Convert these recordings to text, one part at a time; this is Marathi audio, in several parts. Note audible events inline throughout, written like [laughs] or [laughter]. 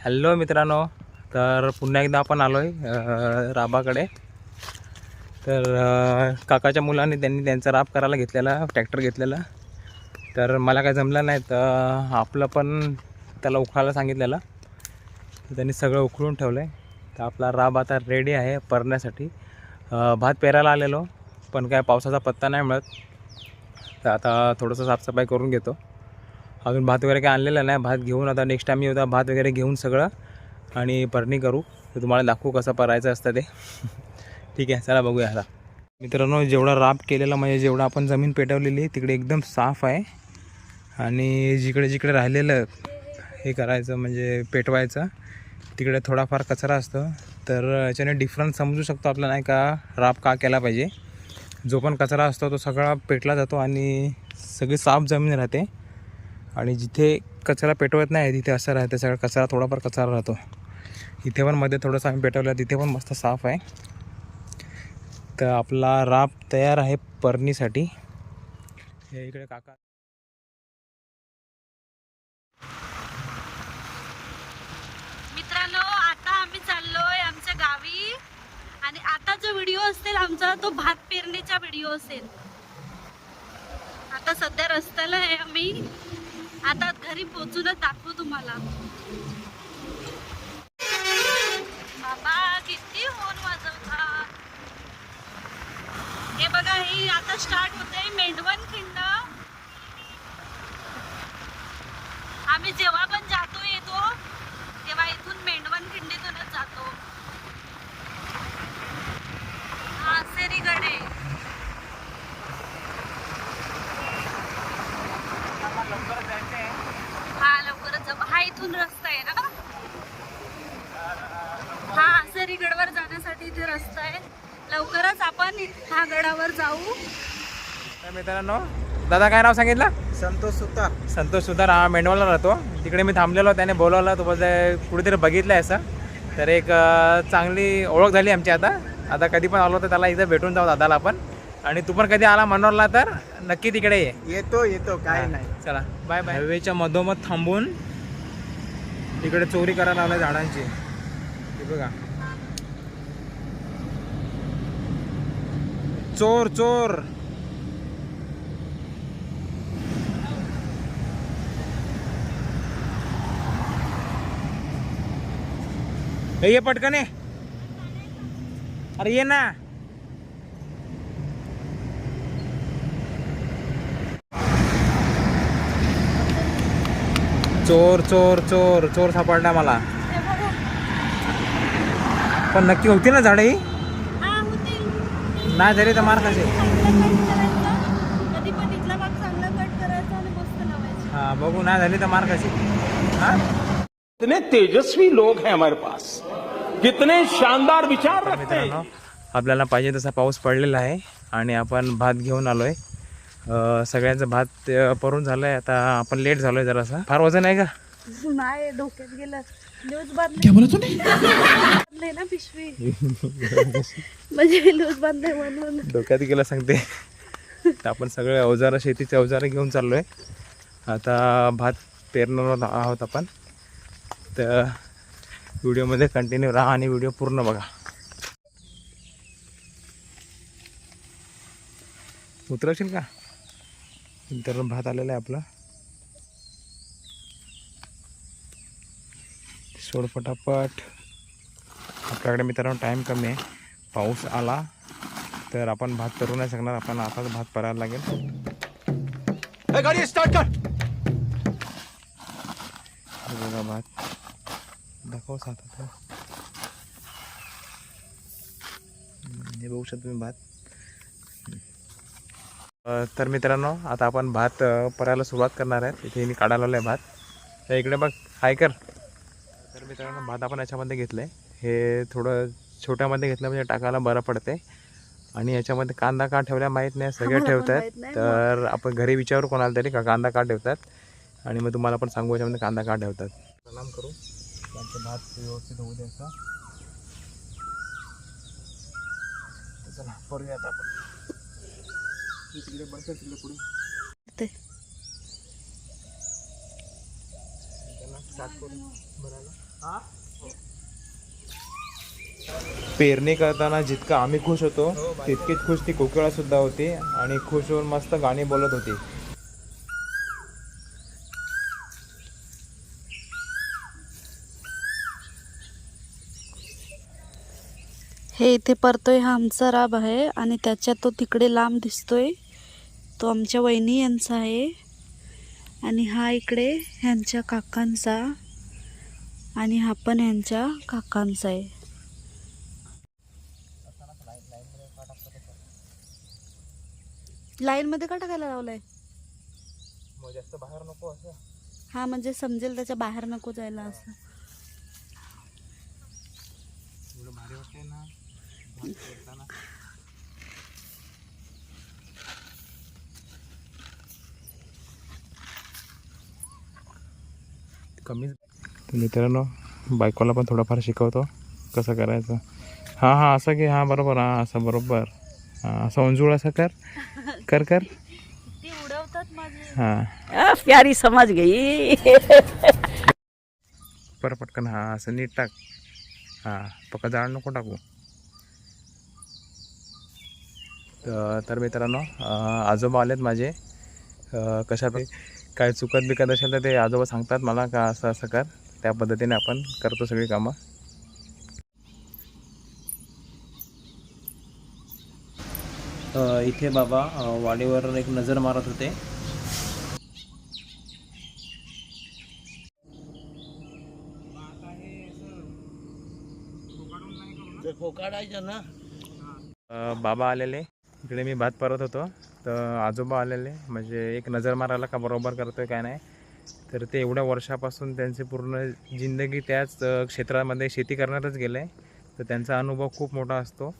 हॅलो मित्रांनो तर पुन्हा एकदा आपण आलो आहे राबाकडे. तर काकाच्या मुलाने त्यांनी त्यांचा राब करायला घेतलेला ट्रॅक्टर घेतलेला. तर मला काय जमलं नाही तर आपलं पण त्याला उखळायला सांगितलेलं. तर त्यांनी सगळं उखळून ठेवलं आहे तर आपला राब आता रेडी आहे परण्यासाठी. भात पेरायला आलेलो पण काय पावसाचा पत्ता नाही मिळत. तर आता थोडंसं साफसफाई करून घेतो. अजून भात वगैरे काय आणलेला नाही. भात घेऊन आता नेक्स्ट टाईम येऊ भात वगैरे घेऊन सगळं आणि परणी करू. तर तुम्हाला दाखवू कसं परायचं असतं ते. [laughs] ठीक आहे चला बघूया आता. मित्रांनो जेवढा राब केलेला म्हणजे जेवढा आपण जमीन पेटवलेली तिकडे एकदम साफ आहे. आणि जिकडे जिकडे राहिलेलं हे करायचं म्हणजे पेटवायचं तिकडे थोडाफार कचरा असतो. तर याच्याने डिफरन्स समजू शकतो आपला नाही का? राब का केला पाहिजे? जो पण कचरा असतो तो सगळा पेटला जातो आणि सगळी साफ जमीन राहते. आणि जिथे कचरा पेटवत नाही तिथे असं राहते सगळा कचरा थोडाफार कचरा राहतो. इथे पण मध्ये थोडंसं आम्ही पेटवलं तिथे पण मस्त साफ आहे. तर आपला राब तयार आहे परणीसाठी. हे इकडे काका. मित्रांनो आता आम्ही चाललोय आमच्या गावी. आणि आता जो व्हिडिओ असेल आमचा तो भात पेरणीचा व्हिडिओ असेल. आता सध्या रस्त्याला आहे आम्ही. आता घरी पोचूनच दाखवू तुम्हाला. बाबा किती होन वाजवतात हे बघा ही आता स्टार्ट होते मेंढवण खिंड. आम्ही जेव्हा पण जातो येतो तेव्हा इथून मेंढवण खिंडीतूनच जातो. हा सेरीगडे हा लवकरच जाऊ हा इथून रस्ता आहे ना हा सेरीगडवर जाण्यासाठी इथे रस्ता आहे लवकरच आपण ह्या गडावर जाऊ. तर मित्रांनो. दादा काय नाव सांगितलं? संतोष सुतार. संतोष सुधार हा मेंढवाला राहतो. तिकडे मी थांबलेलो त्याने बोलवलं तो कुठेतरी बघितलं आहे असं. तर एक चांगली ओळख झाली आमची आता. आता कधी पण आलो तर त्याला इथं भेटून जाऊ दादाला आपण. आणि तू पण कधी आला मनोरला तर नक्की तिकडे ये. येतो येतो काय नाही. चला. Bye bye. हायवेच्या मधोमध थांबून इकडे चोरी करायला लावल्या झाडांची. हे बघा. चोर चोर. ये पटकन अरे ये ना. चोर चोर चोर चोर सापडला मला. पण नक्की होती ना झाडे ही नाही झाली तर मार कसे हा बघू नाही झाली तर मार कशी हा? कितने तेजस्वी लोग हैं हमारे पास। कितने शानदार विचार हैं मित्रांनो आपल्याला पाहिजे तसा पाऊस पडलेला आहे आणि आपण भात घेऊन आलोय. सगळ्यांचं भात परून झालंय. आता आपण लेट झालोय जरासा. फार वजन आहे का? [laughs] नाही डोक्यात गेलं. लूज बांधले. बांधले ना पिशवी. [laughs] म्हणजे लूज बांधले म्हणून. डोक्यात गेलं सांगते. आपण सगळे अवजारं शेतीचे अवजारं घेऊन चाललोय. आता भात पेरणार आहोत आपण. तर व्हिडिओमध्ये कंटिन्यू राहा आणि व्हिडिओ पूर्ण बघा. उतरवशील का? तर भात आलेला आहे आपला. सोड पटापट. आपल्याकडे मित्रांनो टाईम कमी आहे. पाऊस आला तर आपण भात करू नाही शकणार. आपण आताच भात परायला लागेल. गाड़ी स्टार्ट कर. बघा भात. दाखव सात हे बघू शकता तुम्ही भात. तर मित्रांनो आता आपण भात परायला सुरुवात करणार आहे इथे मी काढायला आलो आहे भात. तर इकडे बघ हाय कर. तर मित्रांनो भात आपण याच्यामध्ये घेतलं आहे हे थोडं छोट्यामध्ये घेतलं म्हणजे टाकायला बरं पडते आणि याच्यामध्ये कांदा का ठेवल्या माहीत नाही सगळे ठेवतात. तर आपण घरी विचारू कोणाला तरी का कांदा का ठेवतात. आणि मग तुम्हाला पण सांगू याच्यामध्ये कांदा का ठेवतात. प्रणाम करू. त्यांचं भात व्यवस्थित होऊ द्यायचा. चला करूया आता आपण. तिकडे तिकडे पुढे. पेरणी करताना जितकं आम्ही खुश होतो तितकीच खुश ती कोकिळा सुद्धा होती आणि खुश होऊन मस्त गाणी बोलत होती. हे इथे परतोय हा आमचा राब आहे आणि त्याच्यात तो तिकडे लांब दिसतोय. तो आमच्या वहिनी यांचा आहे. आणि हा इकडे ह्यांच्या काकांचा आणि हा पण ह्यांच्या काकांचा आहे. लाईन मध्ये का टाकायला लावलाय? हा म्हणजे समजेल त्याच्या बाहेर नको जायला असं एवढं भारी वाटतंय ना भात पेरताना. कमीच. तर मित्रांनो बायकोला पण थोडंफार शिकवतो कसं करायचं. हां हां असं की हां बरोबर. हां असं बरोबर. हां असं उंजूळ असं कर. कर कर. ती उडवतात माझे. हां. प्यारी समझ गई. पर पटकन. हां असं नीट टाक. हां पक्का जाळ नको टाकू त- तर मित्रांनो आजोबा आलेत माझे. कशा पे काय चुकत बिकत असेल तर ते आजोबा सांगतात मला का असं असं कर. त्या पद्धतीने आपण करतो सगळी कामं. अं, इथे बाबा वाडीवर एक नजर मारत होते. बाबा आलेले. इकडे मी भात परत होतो. तर आजोबा आलेले. म्हणजे एक नजर मारायला का बरोबर करतोय काय नाही. तर ते एवढ्या वर्षापासून त्यांचे पूर्ण जिंदगी त्याच क्षेत्रामध्ये शेती करणारच गेलं. आहे तर त्यांचा अनुभव खूप मोठा असतो.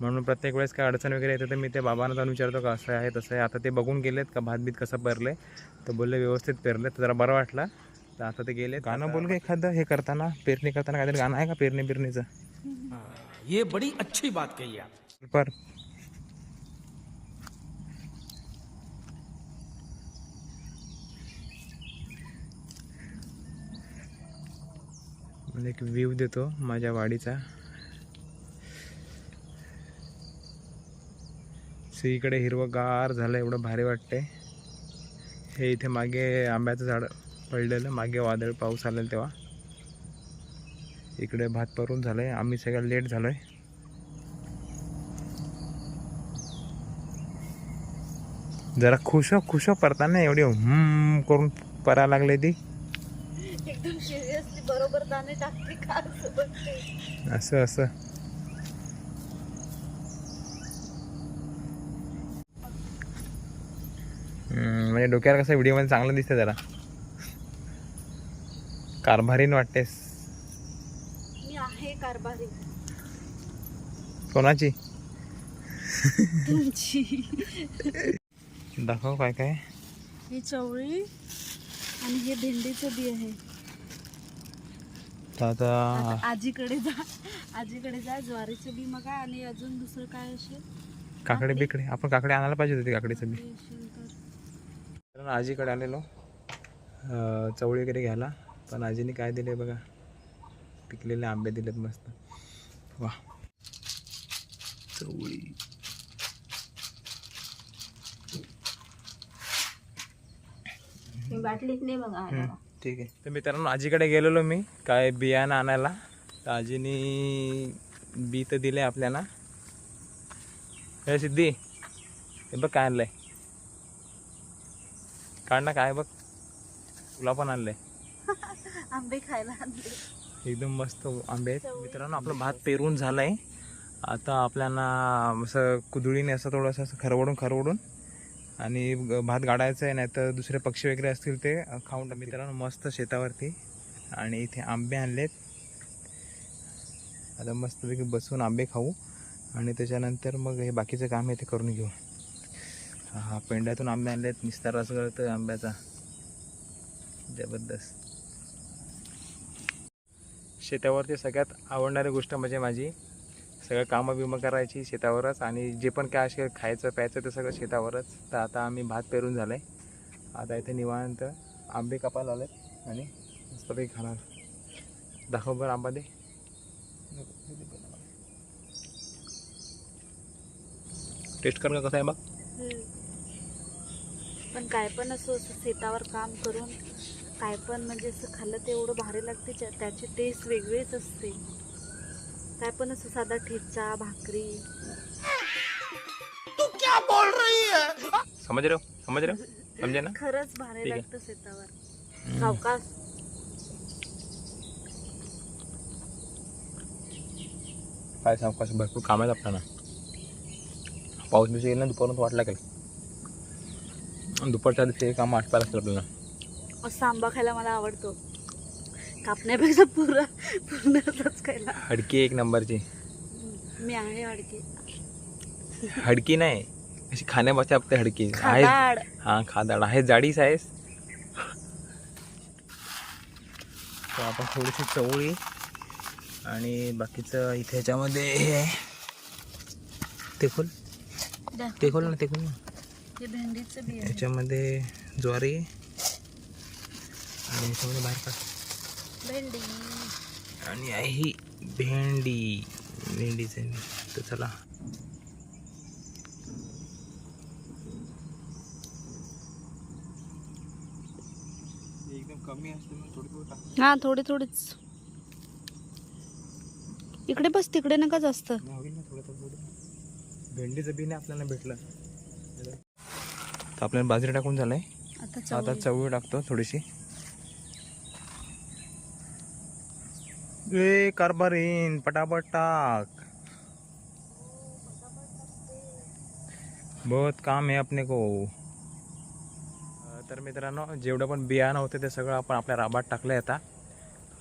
म्हणून प्रत्येक वेळेस काय अडचण वगैरे येते तर मी ते बाबांना जाऊन विचारतो का असं आहे तसं आहे. आता ते बघून गेलेत का भात बीत कसं पेरले. तर बोलले व्यवस्थित पेरले. तर जरा बरं वाटलं. तर आता ते गेले गाणं बोल का एखादं हे करताना पेरणी करताना काहीतरी गाणं आहे का? पेरणी बिरणीचं ये बड़ी अच्छी बात कही आप. पर मला एक व्ह्यू देतो माझ्या वाडीचा. इकडे हिरवंगार झालं एवढं भारी वाटते हे इथे मागे आंब्याचं झाड पडलेलं मागे वादळ पाऊस आलेला तेव्हा. इकडे भात परून झालंय आम्ही सगळं लेट झालोय. जरा खुश हो, खुश हो परताना एवढी हम्म करून परा लागले ती. बरोबर दाणे टाकते का असं असं म्हणजे डोक्यावर कसं व्हिडिओमध्ये चांगलं दिसतं जरा. कारभारीन वाटतेस. मी आहे कारभारी कोणाची? दाखव काय काय? ही चवळी आणि हे भेंडीचं बी आहे. आता आजीकडे जा आजीकडे जा ज्वारीचं बी मगा आणि अजून दुसरं काय असेल? काकडे बिकडे. आपण काकडे आणायला पाहिजे होती काकडीचं बी. आजीकडे आलेलो चवळी वगैरे घ्यायला. पण आजीने काय दिले बघा? पिकलेले आंबे दिलेत मस्त. वा. चवळी. बाटलीत नाही बघा ठीक आहे. तर मित्रांनो आजीकडे गेलेलो मी काय बियाणं आणायला. तर आजीनी बी तर दिले आपल्याला. हे सिद्धी हे बघ काय आणलंय. काढ ना काय बघ. तुला पण आणलंय. आंबे खायला आणले. एकदम मस्त आंबे आहेत. मित्रांनो आपलं भात पेरून झालंय. आता आपल्याला असं कुदळीने असं थोडंसं असं खरवडून खरवडून आणि भात गाडायचं आहे नाही तर दुसरे पक्षी वगैरे असतील ते खाऊन मित्रांनो मस्त शेतावरती आणि इथे आंबे आणलेत. आता मस्तपैकी बसून आंबे खाऊ आणि त्याच्यानंतर मग हे बाकीचं काम आहे ते करून घेऊ. हा पेंड्यातून आंबे आणलेत. निस्तार असं करतो आंब्याचा. जबरदस्त. शेतावरती सगळ्यात आवडणारी गोष्ट म्हणजे माझी सगळं कामं बिमं करायची शेतावरच आणि जे पण काय असेल खायचं प्यायचं ते सगळं शेतावरच. तर आता आम्ही भात पेरून झालं आहे आता इथे निवांत आंबे कापायला आले आणि मस्तपैकी खाणार. दाखव बरं आंबा दे. टेस्ट कर कसं आहे मग पण काय पण असं शेतावर काम करून काय पण म्हणजे असं खाल्लं ते एवढं भारी लागते त्याची टेस्ट वेगळीच असते. काय पण असं साधा ठेचा भाकरी. समज रे हो? समज रे हो? समजे ना? खरंच भारी ठीक आहे. लागतं शेतावर. सावकाश. काय सांगू कसं भरपूर काम आहेत आपल्याला. पाऊस बिऊस येईल ना दुपारून वाटला काय दुपारच्या दिवशी हे काम आठवायला लागतं आपल्याला. असं आंबा खायला मला आवडतो. कापण्यापेक्षा पुरा पूर्ण हडकी एक नंबरची. मी आहे अडकी हडकी नाही. अशी खाण्यापासून आपली हडकी. आहे खादाड. हा खादाड. आहे जाडीच आहेस तर आपण थोडीशी चवळी. आणि बाकीचं इथे ह्याच्यामध्ये हे आहे. ते खोल. द्या. ते खोल ना ते खोल ना. हे भेंडीचं बी आहे. याच्यामध्ये ज्वारी. आणि याच्यामध्ये बाहेर काढ. भेंडी. आणि आहे ही भेंडी भेंडीचे तर चला. एकदम कमी असते ना थोडी थोडी टाक. हा थोडी थोडीच. इकडे बस तिकडे नका जास्त. भेंडीचं बी नाही आपल्याला भेटलं. तर आपल्याला बाजरी टाकून झालंय. आता. चवळी टाकतो थोडीशी. ए कारभारीन पटापट टाक. बहुत काम आहे अपने को तर मित्रांनो जेवढं पण बियाणं होतं ते सगळं आपण आपल्या राबात टाकलं आता.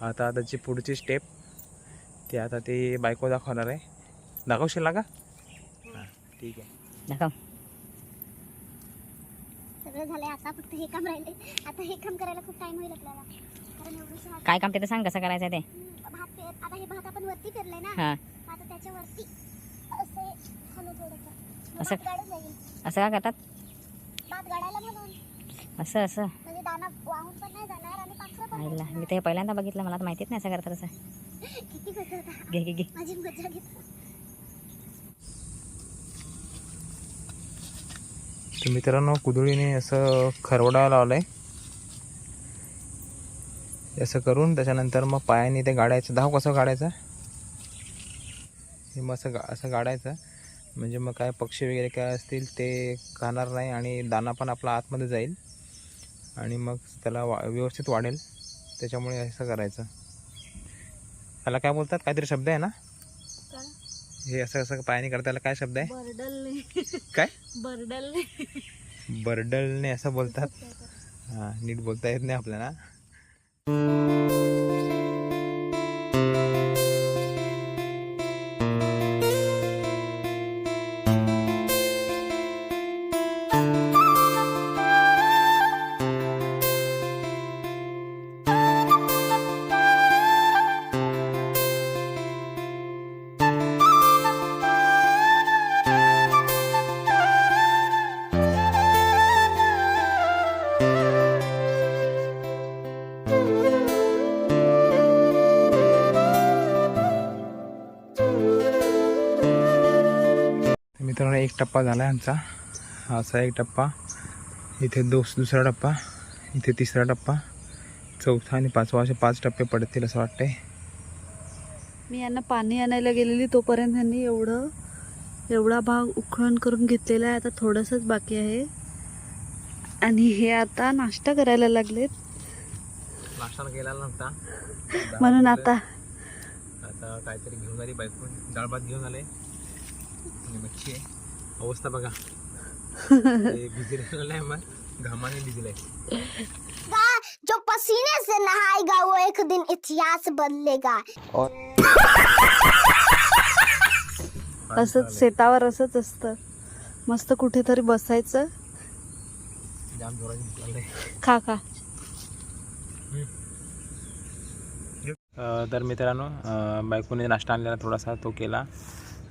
आता त्याची पुढची स्टेप ते आता ते बायको दाखवणार आहे. दाखवशील ना का हां ठीक आहे. दाखव. सगळं झालंय आता फक्त हे काम राहिले आता हे काम करायला खूप टाइम होईल आपल्याला. कारण एवढं काय काम ते तर सांग कसं करायचं ते? आता हे भात आपण वरती पेरलंय ना हा. आता त्याच्यावरती असे हलू थोडंसं. मग असं- भात गाडून जाईल. असं का करतात? भात गाडायला म्हणून. असं असं? म्हणजे दाना वाहून पण नाही जाणार आणि पाखरं पण आईला नाही मी ते पहिल्यांदा बघितलं मला तर माहितीच नाही असं करतात असं. जाणार. किती कसं होता घे घे घे. माझी मजा घेत तर मित्रांनो कुदळीने असं खरवडा लावलं असं करून त्याच्यानंतर मग पायाने ते गाडायचं. धाव कसं गाडायचं हे मग असं गा असं गाडायचं. म्हणजे मग काय पक्षी वगैरे काय असतील ते खाणार नाही आणि दाना पण आपला आतमध्ये जाईल. आणि मग त्याला वा व्यवस्थित वाढेल. त्याच्यामुळे असं करायचं. त्याला काय बोलतात? काहीतरी शब्द आहे ना? हे असं असं पायाने करता त्याला काय शब्द आहे? बर्डल काय? बर्डल बर्डलने असं बोलतात. हां नीट बोलता येत नाही आपल्याला. मित्रांनो एक टप्पा झाला आहे आमचा हा असा एक टप्पा. इथे दोस दुसरा टप्पा. इथे तिसरा टप्पा. चौथा आणि पाचवा असे पाच टप्पे पडतील असं वाटतंय. मी यांना पाणी आणायला गेलेली तोपर्यंत यांनी एवढं एवढा भाग उखळण करून घेतलेला आहे. आता थोडंसंच बाकी आहे. आणि हे आता नाश्ता करायला लागलेत. नाश्ता केला नव्हता. [laughs] म्हणून आता आता काहीतरी घेऊन आली बायकून डाळ भात घेऊन आले. मच्छी आहे. अवस्था बघा. [laughs] भिजलेलं मग घामाने भिजलंय जो पसीने से नहाएगा वो एक दिन इतिहास बदलेगा. [laughs] असंच शेतावर असंच असतं. मस्त कुठेतरी बसायचं. जाम जोरात निघालंय खा खा. अ, तर मित्रांनो बायकोने नाश्ता आणलेला थोडासा तो केला.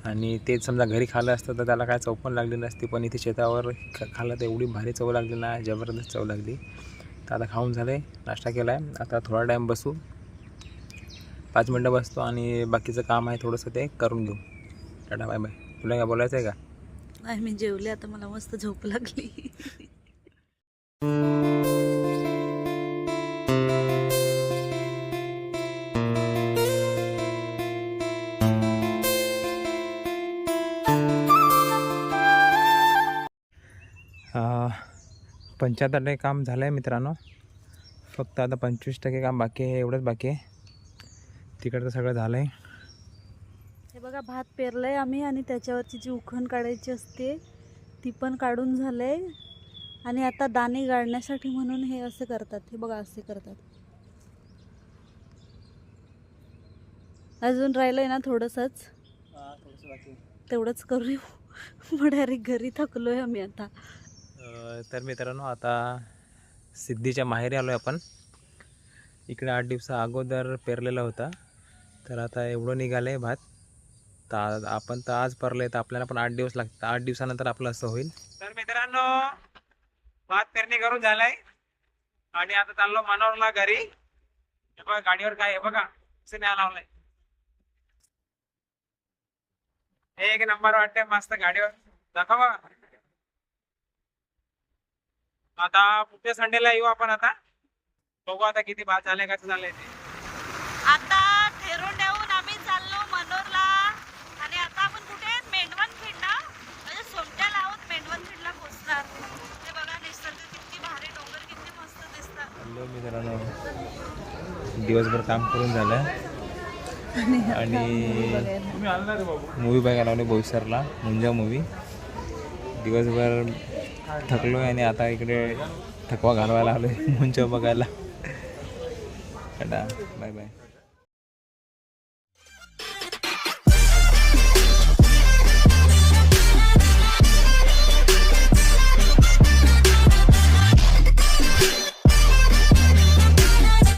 आणि तेच समजा घरी खाल्लं असतं तर त्याला काय चव पण लागली नसती. पण इथे शेतावर ख खाल्लं तर एवढी भारी चव लागली ना जबरदस्त चव लागली. तर आता खाऊन झालं आहे नाश्ता केला आहे आता थोडा टाईम बसू. पाच मिनटं बसतो आणि बाकीचं काम आहे थोडंसं ते करून घेऊ. टाटा बाय बाय तुला काय बोलायचं आहे का? नाही मी जेवले आता मला मस्त झोप लागली. [laughs] पंच्याहत्तर टक्के काम झालं आहे मित्रांनो. फक्त आता पंचवीस टक्के काम बाकी आहे एवढंच बाकी आहे. तिकडचं सगळं झालं आहे हे बघा भात पेरलंय आम्ही आणि त्याच्यावरची जी उखण काढायची असते ती पण काढून झालंय. आणि आता दाणे गाळण्यासाठी म्हणून हे असे करतात. हे बघा असे करतात. अजून राहिलंय ना थोडंसंच? तेवढंच करू मग डायरेक्ट घरी थकलोय आम्ही आता. तर मित्रांनो आता सिद्धीच्या माहेरी आलो आहे आपण. इकडे आठ दिवसा अगोदर पेरलेला होता. तर आता एवढं निघालं आहे भात. तर आपण तर आज परले तर आपल्याला पण आठ दिवस लागतात. आठ दिवसानंतर आपलं असं होईल. तर मित्रांनो भात पेरणी करून झालाय. आणि आता चाललो मनोरला घरी. हे बघा गाडीवर काय आहे बघा. असं न्याय लावलंय. एक नंबर वाटते मस्त गाडीवर. दाखवा आता पुढच्या संडेला येऊ आपण आता. बघू आता किती भात झाले कसं झालंय ते. आता ठेरून ठेवून आम्ही चाललो मनोरला. आणि आता आपण कुठे मेंढवण खिंडा म्हणजे सोमट्याला आहोत मेंढवण खिंडला पोचणार. ते बघा निसर्ग किती भारी डोंगर किती मस्त दिसतात. हॅलो मित्रांनो दिवसभर काम करून झालं. आणि मूवी बघायला लावले बोईसरला मुंजा मूवी दिवसभर थकलो आहे आणि आता इकडे थकवा घालवायला आलो आहे [laughs] मुंजा बघायला. टाटा. Bye bye.